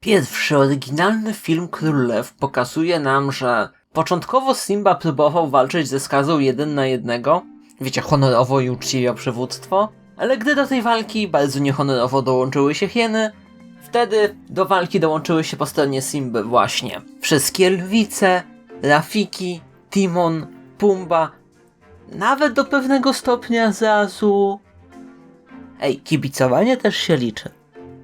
Pierwszy oryginalny film Król Lew pokazuje nam, że początkowo Simba próbował walczyć ze skazą jeden na jednego, wiecie, honorowo i uczciwie o przywództwo, ale gdy do tej walki bardzo niehonorowo dołączyły się hieny, wtedy do walki dołączyły się po stronie Simby właśnie wszystkie lwice, Rafiki, Timon, Pumba, nawet do pewnego stopnia Zazu. Ej, kibicowanie też się liczy.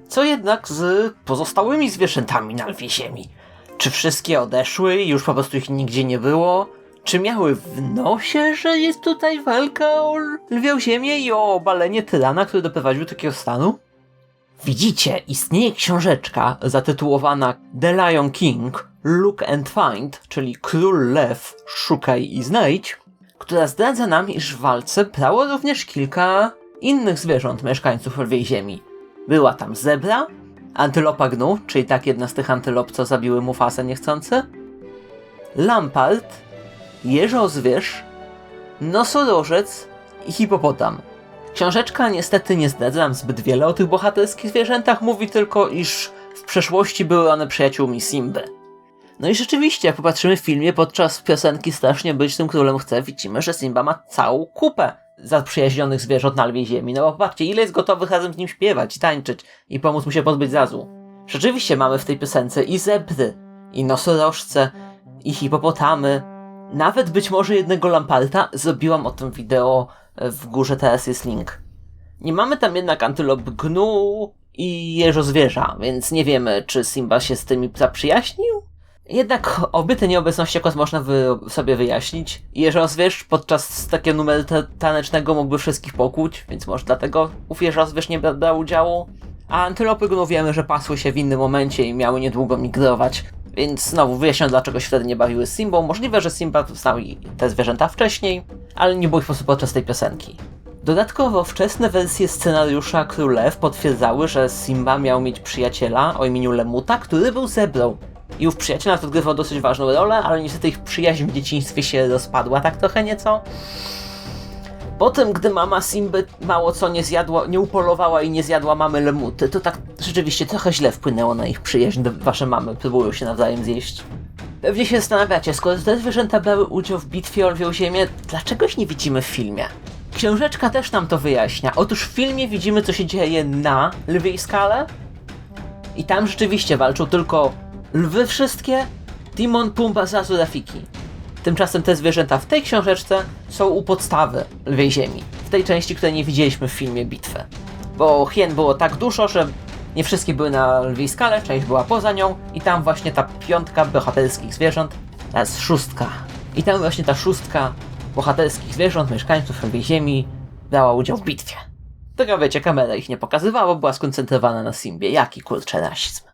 Co jednak z pozostałymi zwierzętami na lwie ziemi? Czy wszystkie odeszły i już po prostu ich nigdzie nie było? Czy miały w nosie, że jest tutaj walka o lwią ziemię i o obalenie tyrana, który doprowadził do takiego stanu? Widzicie, istnieje książeczka zatytułowana The Lion King Look and Find, czyli Król Lew, szukaj i znajdź, która zdradza nam, iż w walce brało również kilka innych zwierząt mieszkańców lwiej ziemi. Była tam zebra, antylopa gnu, czyli tak jedna z tych antylop, co zabiły Mufasę niechcący, lampart, jeżozwierz, nosorożec i hipopotam. Książeczka niestety nie zdradza zbyt wiele o tych bohaterskich zwierzętach, mówi tylko, iż w przeszłości były one przyjaciółmi Simby. No i rzeczywiście, jak popatrzymy w filmie, podczas piosenki Strasznie być tym królem chcę, widzimy, że Simba ma całą kupę zaprzyjaźnionych zwierząt na lwiej ziemi. No bo popatrzcie, ile jest gotowych razem z nim śpiewać, tańczyć i pomóc mu się pozbyć zazu. Rzeczywiście mamy w tej piosence i zebry, i nosorożce, i hipopotamy, nawet być może jednego lamparta. Zrobiłam o tym wideo w górze, teraz jest link. Nie mamy tam jednak antylop gnu i jeżozwierza, więc nie wiemy, czy Simba się z tymi zaprzyjaźnił? Jednak obie te nieobecności jakoś można wy, sobie wyjaśnić. Jeżozwierz podczas takiego numeru tanecznego mógłby wszystkich pokłuć, więc może dlatego ów jeżozwierz nie brał udziału. A antylopy gnu wiemy, że pasły się w innym momencie i miały niedługo migrować. Więc znowu wyjaśniam, dlaczego się wtedy nie bawiły z Simbą. Możliwe, że Simba znał te zwierzęta wcześniej, ale nie było ich po prostu podczas tej piosenki. Dodatkowo wczesne wersje scenariusza Królew potwierdzały, że Simba miał mieć przyjaciela o imieniu Lemuta, który był zebrą. I ów przyjaciel nawet odgrywał dosyć ważną rolę, ale niestety ich przyjaźń w dzieciństwie się rozpadła tak trochę nieco. Potem, gdy mama Simby mało co nie zjadła, nie upolowała i nie zjadła mamy Lemuty, to tak rzeczywiście trochę źle wpłynęło na ich przyjaźń. Wasze mamy próbują się nawzajem zjeść. Pewnie się zastanawiacie, skoro te zwierzęta brały udział w bitwie o lwią ziemię, dlaczego ich nie widzimy w filmie? Książeczka też nam to wyjaśnia. Otóż w filmie widzimy, co się dzieje na lwiej skale. I tam rzeczywiście walczą tylko lwy wszystkie, Timon, Pumba, Zazu, Rafiki. Tymczasem te zwierzęta w tej książeczce są u podstawy lwiej ziemi. W tej części, której nie widzieliśmy w filmie bitwy. Bo hien było tak dużo, że nie wszystkie były na lwiej skale, część była poza nią i tam właśnie ta piątka bohaterskich zwierząt, teraz szóstka. I tam właśnie ta szóstka bohaterskich zwierząt, mieszkańców lwiej ziemi brała udział w bitwie. Tylko wiecie, kamera ich nie pokazywała, była skoncentrowana na Simbie. Jaki kurczę rasizm.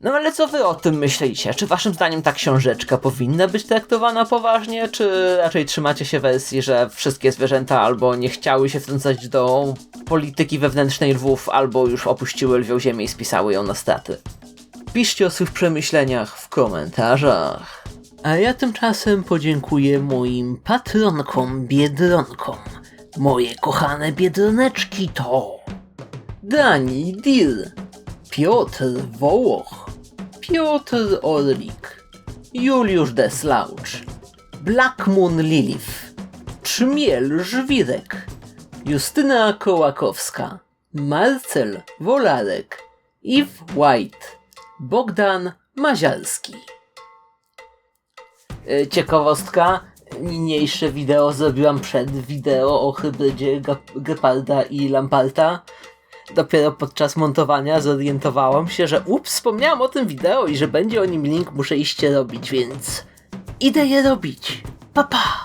No ale co wy o tym myślicie? Czy waszym zdaniem ta książeczka powinna być traktowana poważnie, czy raczej trzymacie się wersji, że wszystkie zwierzęta albo nie chciały się wtrącać do polityki wewnętrznej lwów, albo już opuściły lwią ziemię i spisały ją na straty? Piszcie o swych przemyśleniach w komentarzach. A ja tymczasem podziękuję moim patronkom biedronkom. Moje kochane biedroneczki to... Dani Dir, Piotr Wołoch, Piotr Orlik, Juliusz Deslaucz, Black Moon Lilith, Trzmiel Żwirek, Justyna Kołakowska, Marcel Wolarek, Eve White, Bogdan Maziarski. E, Ciekawostka, niniejsze wideo zrobiłam przed wideo o hybrydzie Geparda i Lamparta. Dopiero podczas montowania zorientowałam się, że ups, wspomniałam o tym wideo i że będzie o nim link, muszę iść je robić, więc idę je robić. Pa pa!